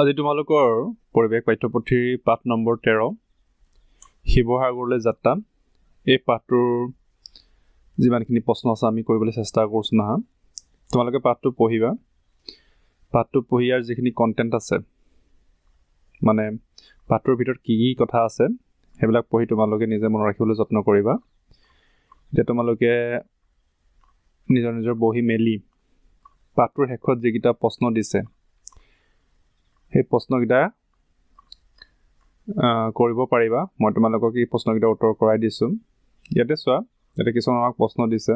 আজি তোমালোকৰ পৰিৱেশ পাঠ্যপুথিৰ পাঠ নম্বৰ তেৰ শিৱসাগৰলৈ যাত্ৰা। এই পাঠটোৰ যিমানখিনি প্ৰশ্ন আছে আমি কৰিবলৈ চেষ্টা কৰিছোঁ নহয় তোমালোকে পাঠটো পঢ়িবা। পাঠটো পঢ়ি আৰু যিখিনি কণ্টেণ্ট আছে মানে পাঠটোৰ ভিতৰত কি কি কথা আছে সেইবিলাক পঢ়ি তোমালোকে নিজে মনত ৰাখিবলৈ যত্ন কৰিবা। এতিয়া তোমালোকে নিজৰ নিজৰ বহি মেলি পাঠটোৰ শেষত যিকেইটা প্ৰশ্ন দিছে সেই প্ৰশ্নকেইটা কৰিব পাৰিবা। মই তোমালোকক এই প্ৰশ্নকেইটা উত্তৰ কৰাই দিছোঁ। ইয়াতে চোৱা ইয়াতে কিছুমান আমাক প্ৰশ্ন দিছে।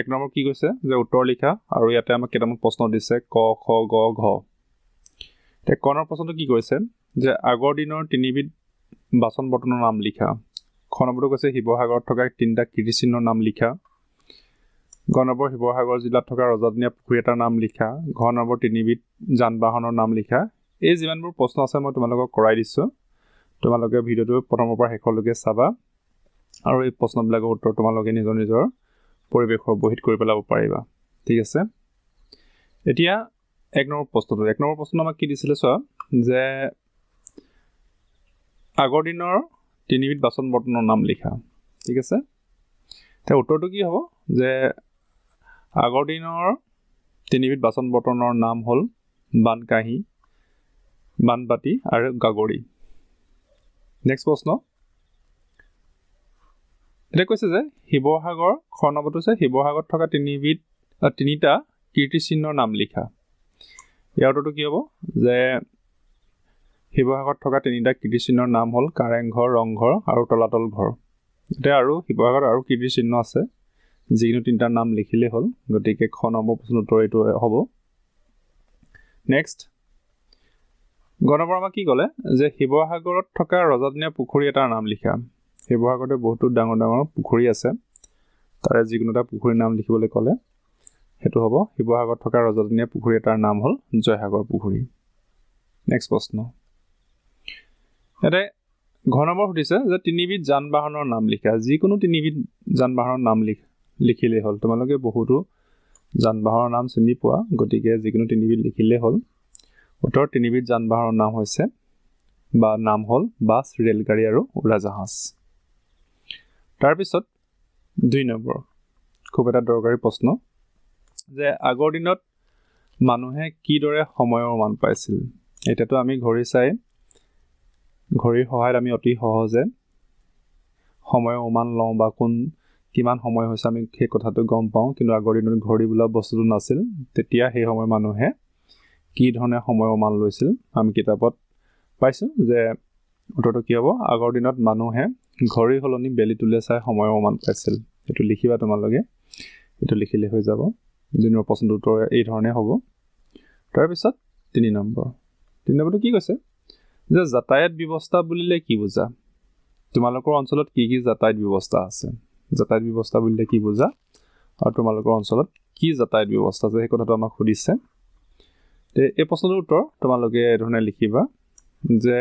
এক নম্বৰ কি কৈছে? যে উত্তৰ লিখা আৰু ইয়াতে আমাক কেইটামান প্ৰশ্ন দিছে। ক খ গ ঘ। এতিয়া ক নম্বৰ প্ৰশ্নটো কি কৈছে? যে আগৰ দিনৰ তিনিবিধ বাচন বৰ্তনৰ নাম লিখা। খ নম্বৰটো কৈছে শিৱসাগৰত থকা তিনিটা কীৰ্তিচিহ্নৰ নাম লিখা। গ নম্বৰ শিৱসাগৰ জিলাত থকা ৰজাদিনীয়া পুখুৰী এটাৰ নাম লিখা ঘ নম্বৰ তিনিবিধ যান বাহনৰ নাম লিখা। এই যিমানবোৰ প্ৰশ্ন আছে মই তোমালোকক কৰাই দিছোঁ। তোমালোকে ভিডিঅ'টো প্ৰথমৰ পৰা শেষলৈকে চাবা আৰু এই প্ৰশ্নবিলাকৰ উত্তৰ তোমালোকে নিজৰ নিজৰ পৰিৱেশৰ বহীত কৰি পেলাব পাৰিবা। ঠিক আছে? এতিয়া এক নম্বৰ প্ৰশ্নটো এক নম্বৰ প্ৰশ্ন আমাক কি দিছিলে চোৱা যে আগৰ দিনৰ তিনিবিধ বাচন বৰ্তনৰ নাম লিখা। ঠিক আছে? এতিয়া উত্তৰটো কি হ'ব? যে আগৰ দিনৰ তিনিবিধ বাচন বৰ্তনৰ নাম হ'ল বানকাঁহী বানবাতি আৰু গাগৰি। নেক্সট প্ৰশ্ন। এতিয়া কৈছে যে শিৱসাগৰ খ নম্বৰটো হৈছে শিৱসাগৰত থকা তিনিবিধ তিনিটা কীৰ্তিচিহ্নৰ নাম লিখা। ইয়াৰ উত্তৰটো কি হ'ব? যে শিৱসাগৰত থকা তিনিটা কীৰ্তিচিহ্নৰ নাম হ'ল কাৰেংঘৰ ৰংঘৰ আৰু তলাতল ঘৰ। এতিয়া আৰু শিৱসাগৰত আৰু কীৰ্তিচিহ্ন আছে। যিকোনো তিনিটাৰ নাম লিখিলেই হ'ল গতিকে খ নম্বৰ প্ৰশ্ন উত্তৰ এইটো হ'ব। নেক্সট গ নম্বৰ আমাক কি ক'লে যে শিৱসাগৰত থকা ৰজাদিনীয়া পুখুৰী এটাৰ নাম লিখা। শিৱসাগৰতে বহুতো ডাঙৰ ডাঙৰ পুখুৰী আছে। তাৰে যিকোনো এটা পুখুৰীৰ নাম লিখিবলৈ ক'লে সেইটো হ'ব। শিৱসাগৰত থকা ৰজাদিনীয়া পুখুৰী এটাৰ নাম হ'ল জয়সাগৰ পুখুৰী। নেক্সট প্ৰশ্ন। ইয়াতে ঘৰ নম্বৰ সুধিছে যে তিনিবিধ যান বাহনৰ নাম লিখা। যিকোনো তিনিবিধ যান বাহনৰ নাম লিখ। লিখিলেই হ'ল। তোমালোকে বহুতো যান বাহনৰ নাম চিনি পোৱা গতিকে যিকোনো তিনিবিধ লিখিলেই হ'ল। উত্তৰ তিনিবিধ যান বাহনৰ নাম হৈছে বা নাম হ'ল বাছ ৰেলগাড়ী আৰু উৰাজাহাজ। তাৰপিছত দুই নম্বৰ খুব এটা দৰকাৰী প্ৰশ্ন যে আগৰ দিনত মানুহে কিদৰে সময়ৰ মান পাইছিল? এতিয়াতো আমি ঘড়ী চাই ঘড়ীৰ সহায়ত আমি অতি সহজে সময়ৰ অনুমান লওঁ বা কোন কিমান সময় হৈছে আমি সেই কথাটো গম পাওঁ কিন্তু আগৰ দিনত ঘড়ী বোলা বস্তুটো নাছিল তেতিয়া সেই সময়ৰ মানুহে কি ধৰণে সময়ৰ মান লৈছিল আমি কিতাপত পাইছোঁ যে উত্তৰটো কি হ'ব আগৰ দিনত মানুহে ঘড়ী সলনি বেলি তোলে চাই সময়ৰ মান পাইছিল। এইটো লিখিবা তোমালোকে এইটো লিখিলে হৈ যাব। দুই নম্বৰ প্ৰশ্নটোৰ উত্তৰ এই ধৰণে হ'ব। তাৰপিছত তিনি নম্বৰ। তিনি নম্বৰটো কি কৈছে? যে যাতায়াত ব্যৱস্থা বুলিলে কি বুজা? তোমালোকৰ অঞ্চলত কি কি যাতায়াত ব্যৱস্থা আছে? যাতায়াত ব্যৱস্থা বুলিলে কি বুজা? আৰু তোমালোকৰ অঞ্চলত কি যাতায়াত ব্যৱস্থা আছে? সেই কথাটো আমাক সুধিছে। তে এই প্ৰশ্নটোৰ উত্তৰ তোমালোকে এইধৰণে লিখিবা যে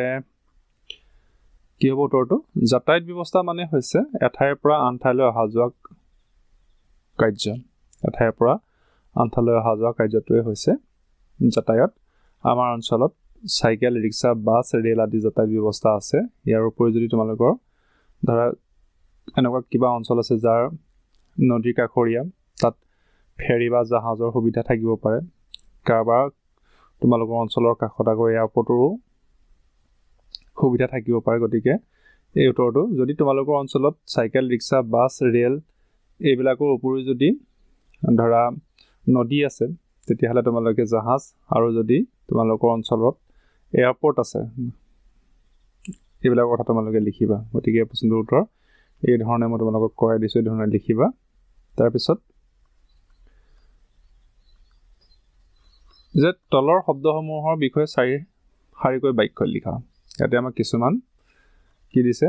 কি হ'ব উত্তৰটো? যাতায়াত ব্যৱস্থা মানে হৈছে এঠাইৰ পৰা আন ঠাইলৈ অহা যোৱা কাৰ্য। এঠাইৰ পৰা আন ঠাইলৈ অহা যোৱা কাৰ্যটোৱে হৈছে যাতায়াত। আমাৰ অঞ্চলত চাইকেল ৰিক্সা বাছ ৰেল আদি যাতায়াত ব্যৱস্থা আছে। ইয়াৰ উপৰি যদি তোমালোকৰ ধৰা এনেকুৱা কিবা অঞ্চল আছে যাৰ নদীৰ কাষৰীয়া তাত ফেৰী বা জাহাজৰ সুবিধা থাকিব পাৰে। কাৰোবাৰ তোমালোকৰ অঞ্চলৰ কাষত আকৌ এয়াৰপৰ্টৰো সুবিধা থাকিব পাৰে। গতিকে এই উত্তৰটো যদি তোমালোকৰ অঞ্চলত চাইকেল ৰিক্সা বাছ ৰেল এইবিলাকৰ উপৰিও যদি ধৰা নদী আছে তেতিয়াহ'লে তোমালোকে জাহাজ আৰু যদি তোমালোকৰ অঞ্চলত এয়াৰপৰ্ট আছে এইবিলাকৰ কথা তোমালোকে লিখিবা। গতিকে প্ৰশ্নটোৰ উত্তৰ এই ধৰণে মই তোমালোকক কৰাই দিছোঁ এই ধৰণে লিখিবা। তাৰপিছত যে তলৰ শব্দসমূহৰ বিষয়ে চাৰি শাৰীকৈ বাক্য লিখা। ইয়াতে আমাক কিছুমান কি দিছে?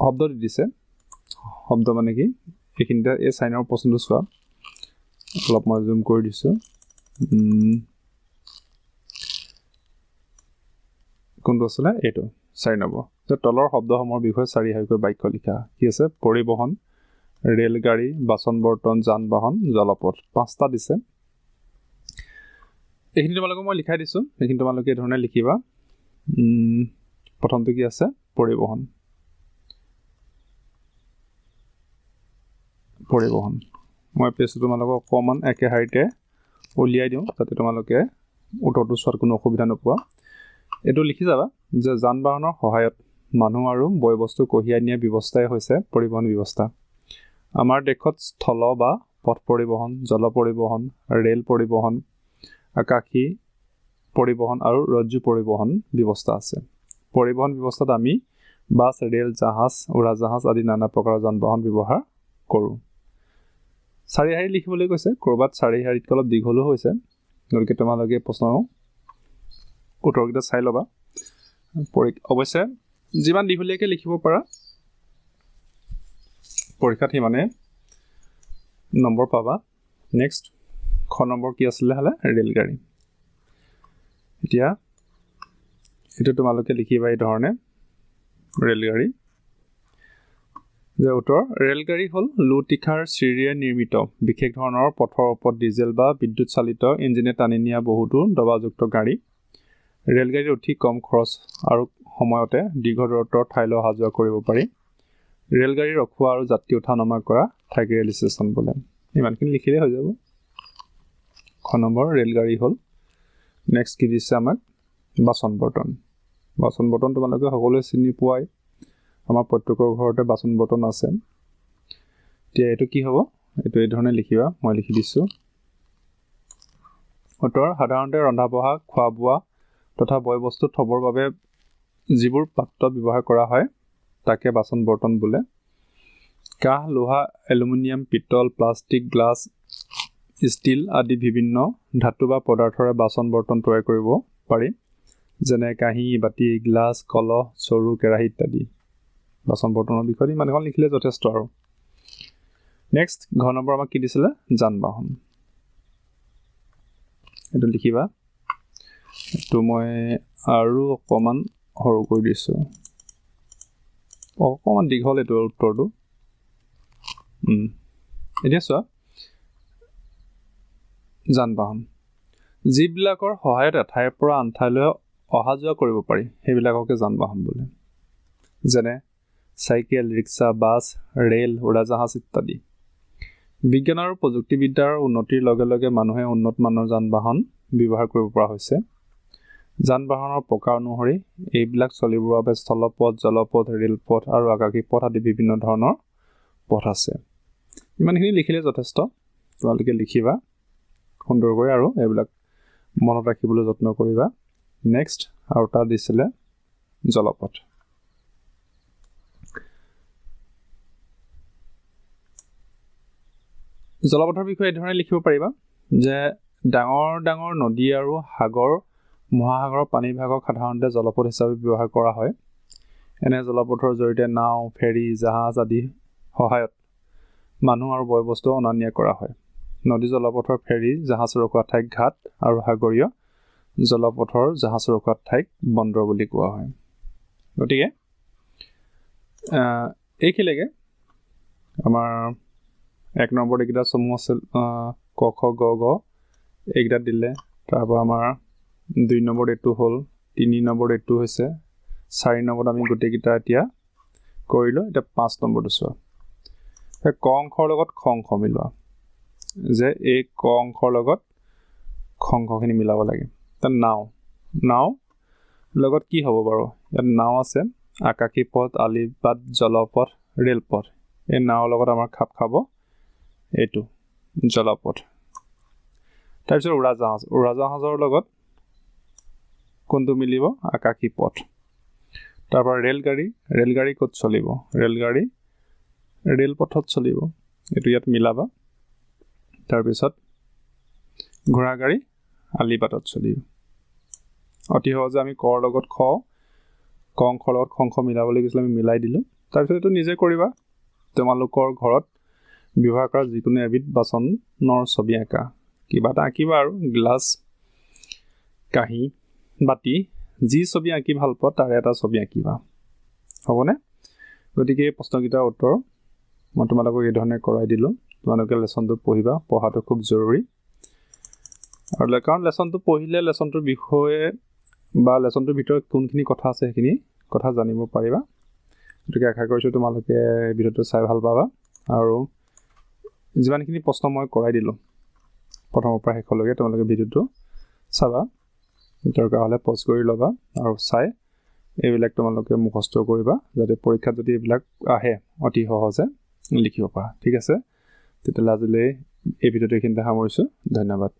শব্দ দি দিছে। শব্দ মানে কি? এইখিনিতে এই চাইনৰ প্ৰশ্নটো চোৱা। অলপ মই জুম কৰি দিছোঁ। কোনটো আছিলে? এইটো। চাৰি নম্বৰ। যে তলৰ শব্দসমূহৰ বিষয়ে চাৰি বাক্য লিখা। কি আছে? পৰিবহণ ৰেলগাড়ী বাচন বৰ্তন যান বাহন জলপথ। পাঁচটা দিছে। এইখিনি তোমালোকক মই লিখাই দিছোঁ। এইখিনি তোমালোকে এই ধৰণে লিখিবা। প্ৰথমটো কি আছে? পৰিবহণ। পৰিবহণ। মই পেজটো তোমালোকক অকণমান একে শাৰীতে উলিয়াই দিওঁ যাতে তোমালোকে উত্তৰটো চোৱাত কোনো অসুবিধা নোপোৱা। এইটো লিখি যাবা যে যান বাহনৰ সহায়ত মানুহ আৰু বয় বস্তু কঢ়িয়াই নিয়া ব্যৱস্থাই হৈছে পৰিবহণ ব্যৱস্থা। আমাৰ দেশত স্থল বা পথ পৰিবহণ জল পৰিবহণ ৰেল পৰিবহণ আকাশী পৰিবহণ আৰু ৰজ্জু পৰিবহণ ব্যৱস্থা আছে। পৰিবহণ ব্যৱস্থাত আমি বাছ ৰেল জাহাজ উৰাজাহাজ আদি নানা প্ৰকাৰৰ যান বাহন ব্যৱহাৰ কৰোঁ। চাৰি শাৰী লিখিবলৈ কৈছে ক'ৰবাত চাৰি শাৰীতকৈ অলপ দীঘলো হৈছে। গতিকে তোমালোকে প্ৰশ্নৰ উত্তৰকেইটা চাই ল'বা। অৱশ্যে যিমান দীঘলীয়াকৈ লিখিব পাৰা পৰীক্ষাত সিমানে নম্বৰ পাবা। নেক্সট খ নম্বৰ কি আছিলে হ'লে? ৰেলগাড়ী। এতিয়া এইটো তোমালোকে লিখিবা এই ধৰণে। ৰেলগাড়ী। যে উত্তৰ ৰেলগাড়ী হ'ল লো তীখাৰ চিৰিয়ে নিৰ্মিত। বিশেষ ধৰণৰ পথৰ ওপৰত ডিজেল বা বিদ্যুৎ চালিত ইঞ্জিনে টানি নিয়া বহুতো দবাযুক্ত গাড়ী। ৰেলগাড়ীত অতি কম খৰচ আৰু সময়তে দীৰ্ঘ দূৰত্বৰ ঠাইলৈ অহা যোৱা কৰিব পাৰি। ৰেলগাড়ী ৰখোৱা আৰু যাত্ৰী উঠা নমা কৰা ঠাইক ৰেল ষ্টেচন বোলে। ইমানখিনি লিখিলেই হৈ যাব। খ নম্বৰ ৰেলগাড়ী হ'ল নেক্সট কি দিছে আমাক? বাচন বৰ্তন। বাচন বৰ্তন তোমালোকে সকলোৱে চিনি পোৱাই। আমাৰ প্ৰত্যেকৰ ঘৰতে বাচন বৰ্তন আছে। এতিয়া এইটো কি হ'ব? এইটো এই ধৰণে লিখিবা মই লিখি দিছোঁ। উত্তৰ সাধাৰণতে ৰন্ধা বঢ়া খোৱা বোৱা তথা বয় বস্তু থ'বৰ বাবে যিবোৰ পাত্ৰ ব্যৱহাৰ কৰা হয় তাকে বাচন বৰ্তন বোলে। কাঁহ লোহা এলুমিনিয়াম পিতল প্লাষ্টিক গ্লাছ ষ্টীল আদি বিভিন্ন ধাতু বা পদাৰ্থৰে বাচন বৰ্তন তৈয়াৰ কৰিব পাৰি যেনে কাঁহী বাতি গ্লাছ কলহ চৰু কেৰাহী ইত্যাদি। বাচন বৰ্তনৰ বিষয়ে ইমান এখন লিখিলে যথেষ্ট আৰু। নেক্সট ঘৰ নম্বৰ আমাক কি দিছিলে? যান বাহন। এইটো লিখিবা। এইটো মই আৰু অকণমান সৰু কৰি দিছোঁ। অকণমান দীঘল এইটো উত্তৰটো। এতিয়া চোৱা। যান বাহন যিবিলাকৰ সহায়ত এঠাইৰ পৰা আন ঠাইলৈ অহা যোৱা কৰিব পাৰি সেইবিলাককে যান বাহন বোলে। যেনে চাইকেল ৰিক্সা বাছ ৰেল উৰাজাহাজ ইত্যাদি। বিজ্ঞান আৰু প্ৰযুক্তিবিদ্যাৰ উন্নতিৰ লগে লগে মানুহে উন্নত মানৰ যান বাহন ব্যৱহাৰ কৰিব পৰা হৈছে। যান বাহনৰ প্ৰকাৰ অনুসৰি এইবিলাক চলিবৰ বাবে স্থলপথ জলপথ ৰেলপথ আৰু আকাশী পথ আদি বিভিন্ন ধৰণৰ পথ আছে। ইমানখিনি লিখিলে যথেষ্ট। তোমালোকে লিখিবা সুন্দৰকৈ আৰু এইবিলাক মনত ৰাখিবলৈ যত্ন কৰিবা। নেক্সট আৰু তাত দিছিলে জলপথ। জলপথৰ বিষয়ে এই ধৰণে লিখিব পাৰিবা যে ডাঙৰ ডাঙৰ নদী আৰু সাগৰ মহাসাগৰৰ পানীভাগক সাধাৰণতে জলপথ হিচাপে ব্যৱহাৰ কৰা হয়। এনে জলপথৰ জৰিয়তে নাও ফেৰী জাহাজ আদি সহায়ত মানুহ আৰু বয় বস্তু অনা নিয়া কৰা হয়। নদী জলপথৰ ফেৰী জাহাজ ৰখোৱা ঠাইক ঘাট আৰু সাগৰীয় জলপথৰ জাহাজ ৰখোৱা ঠাইক বন্দৰ বুলি কোৱা হয়। গতিকে এইখিনিলৈকে আমাৰ এক নম্বৰত এইকেইটা চমু আছিল ক খ গ গ এইকেইটা দিলে। তাৰপৰা আমাৰ দুই নম্বৰত এইটো হ'ল তিনি নম্বৰত এইটো হৈছে চাৰি নম্বৰত আমি গোটেইকেইটা এতিয়া কৰিলোঁ এতিয়া পাঁচ নম্বৰটো চোৱা। ক অংশৰ লগত খ অংশ মিলোৱা যে এই ক অংশৰ লগত খ অংশখিনি মিলাব লাগে। নাও নাও লগত কি হ'ব বাৰু? ইয়াত নাও আছে আকাশী পথ আলিবাট জলপথ ৰেলপথ। এই নাৱৰ লগত আমাৰ খাপ খাব এইটো জলপথ। তাৰপিছত উৰাজাহাজ উৰাজাহাজৰ লগত কোনটো মিলিব? আকাশী পথ। তাৰপৰা ৰেলগাড়ী ৰেলগাড়ী ক'ত চলিব? ৰেলগাড়ী ৰেলপথত চলিব। এইটো ইয়াত মিলাবা। তাৰপিছত ঘোঁৰাগাড়ী আলিবাটত চলিব। অতি সহজে আমি কৰ লগত খ ক অংশৰ লগত খ অংশ মিলাবলৈ গৈছিলোঁ আমি মিলাই দিলোঁ। তাৰপিছত এইটো নিজে কৰিবা। তোমালোকৰ ঘৰত ব্যৱহাৰ কৰা যিকোনো এবিধ বাচনৰ ছবি আঁকা। কিবা এটা আঁকিবা আৰু গ্লাছ কাঁহী। বাতি যি ছবি আঁকি ভাল পোৱা তাৰে এটা ছবি আঁকিবা। হ'বনে? গতিকে এই প্ৰশ্নকেইটাৰ উত্তৰ মই তোমালোকক এই ধৰণে কৰাই দিলোঁ। তোমালোকে লেচনটো পঢ়িবা পঢ়াটো খুব জৰুৰী। আৰু কাৰণ লেচনটো পঢ়িলে লেচনটোৰ বিষয়ে বা লেচনটোৰ ভিতৰত কোনখিনি কথা আছে সেইখিনি কথা জানিব পাৰিবা। গতিকে আশা কৰিছোঁ তোমালোকে ভিডিঅ'টো চাই ভাল পাবা। আৰু যিমানখিনি প্ৰশ্ন মই কৰাই দিলোঁ প্ৰথমৰ পৰা শেষলৈকে তোমালোকে ভিডিঅ'টো চাবা। দৰকাৰ হ'লে পজ কৰি ল'বা আৰু চাই এইবিলাক তোমালোকে মুখস্থ কৰিবা যাতে পৰীক্ষাত যদি এইবিলাক আহে অতি সহজে লিখিব পাৰা। ঠিক আছে? তেতিয়াহ'লে আজিলৈ এই ভিডিঅ'টো এইখিনিতে সামৰিছোঁ। ধন্যবাদ।